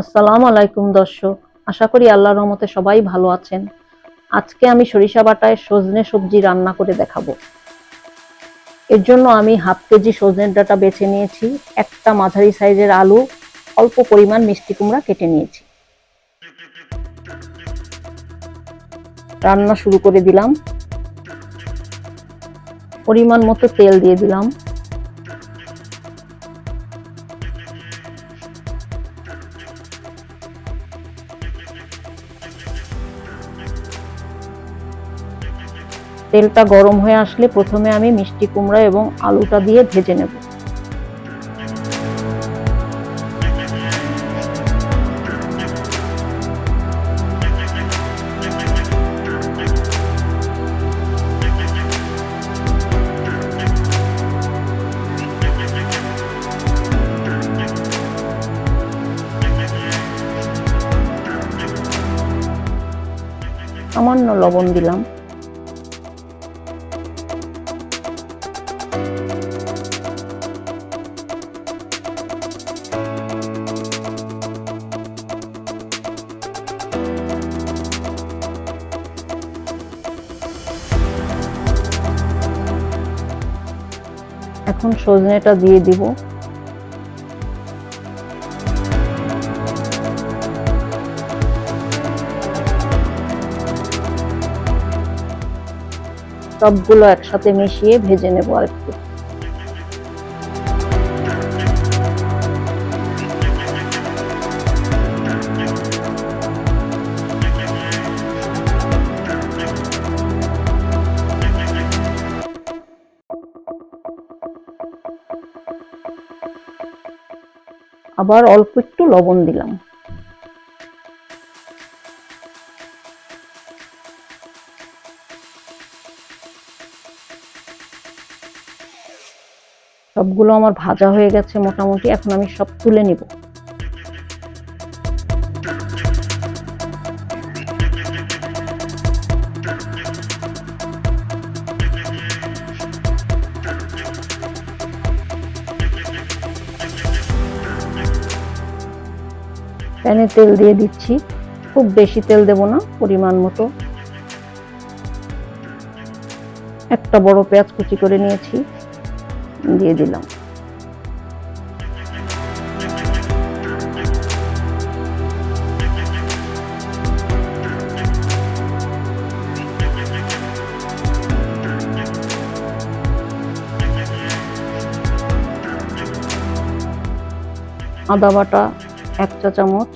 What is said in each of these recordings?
আসসালামু আলাইকুম দর্শক, আশা করি আল্লাহর রহমতে সবাই ভালো আছেন। আজকে আমি সরিষা বাটায় সজনে সবজি রান্না করে দেখাবো। এর জন্য আমি হাফ কেজি সজনের ডাটা বেছে নিয়েছি, একটা মাঝারি সাইজের আলু, অল্প পরিমাণ মিষ্টি কুমড়া কেটে নিয়েছি। রান্না শুরু করে দিলাম। পরিমাণ মতো তেল দিয়ে দিলাম। তেলটা গরম হয়ে আসলে প্রথমে আমি মিষ্টি কুমড়া এবং আলুটা দিয়ে ভেজে নেব। সামান্য লবণ দিলাম। এখন সজনেটা দিয়ে দিব। সবগুলো একসাথে মিশিয়ে ভেজে নেব আর একটু আবার অল্প একটু লবণ দিলাম। সবগুলো আমার ভাজা হয়ে গেছে মোটামুটি, এখন আমি সব তুলে নিব। প্যানে তেল দিয়ে দিচ্ছি। খুব বেশি তেল দেব না, পরিমাণ মতো। একটা বড় পেঁয়াজ কুচি করে নিয়েছি, দিয়ে দিলাম। আদা বাটা এক চা চামচ।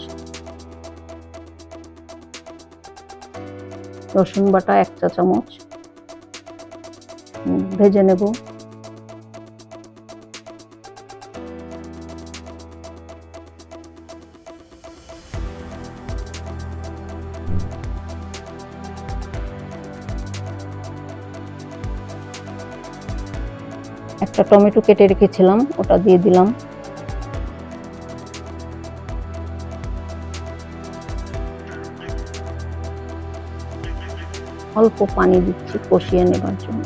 রসুন বাটা এক চা চামচ। ভেজে নেব। একটা টমেটো কেটে রেখেছিলাম, ওটা দিয়ে দিলাম। অল্প পানি দিচ্ছি কষিয়ে নেবার জন্য।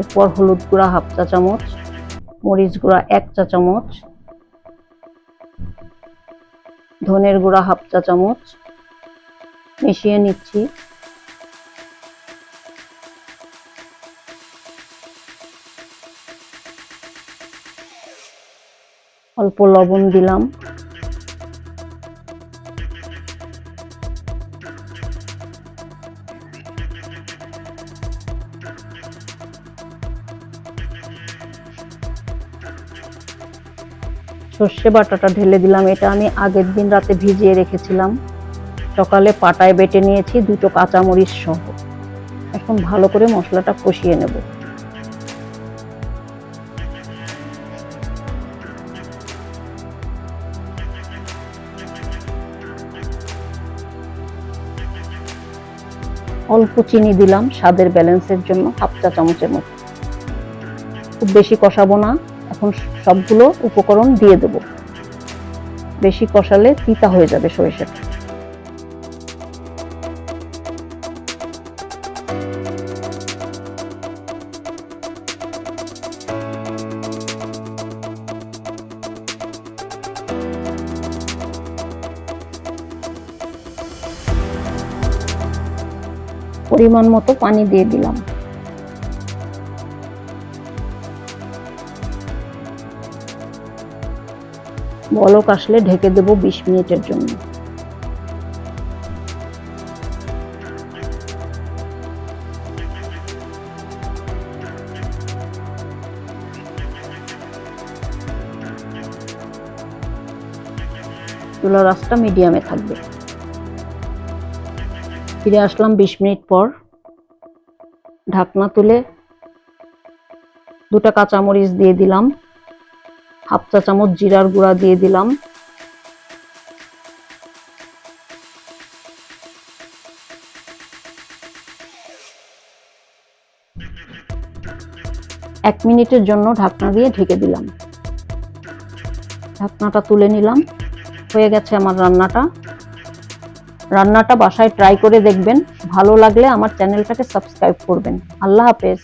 এরপর হলুদ গুঁড়া হাফ চা চামচ, মরিচ গুঁড়া এক চা চামচ, ধনের গুঁড়া হাফ চা চামচ, মিশিয়ে নিচ্ছি। অল্প লবণ দিলাম। সর্ষে বাটাটা ঢেলে দিলাম। এটা আমি আগের দিন রাতে ভিজিয়ে রেখেছিলাম। সকালে পাটায় বেটে নিয়েছি দুটো কাঁচামরিচ সহ। এখন ভালো করে মশলাটা কষিয়ে নেব। অল্প চিনি দিলাম স্বাদের ব্যালেন্সের জন্য, হাফ চা চামচের মতো। খুব বেশি কষাবো না, এখন সবগুলো উপকরণ দিয়ে দেব। বেশি কষালে তিতা হয়ে যাবে সরিষাটা। পরিমাণ মতো পানি দিয়ে দিলাম। বলক আসলে ঢেকে দেব বিশ মিনিটের জন্য। চুলার আঁচটা মিডিয়ামে থাকবে। ফিরে আসলাম বিশ মিনিট পর। ঢাকনা তুলে দুটা কাঁচামরিচ দিয়ে দিলাম, হাফ চা চামচ জিরার গুঁড়া দিয়ে দিলাম। এক মিনিটের জন্য ঢাকনা দিয়ে ঢেকে দিলাম। ঢাকনাটা তুলে নিলাম। হয়ে গেছে আমার রান্নাটা। রান্নাটা বাসায় ট্রাই করে দেখবেন। ভালো লাগলে আমার চ্যানেলটাকে সাবস্ক্রাইব করবেন। আল্লাহ হাফেজ।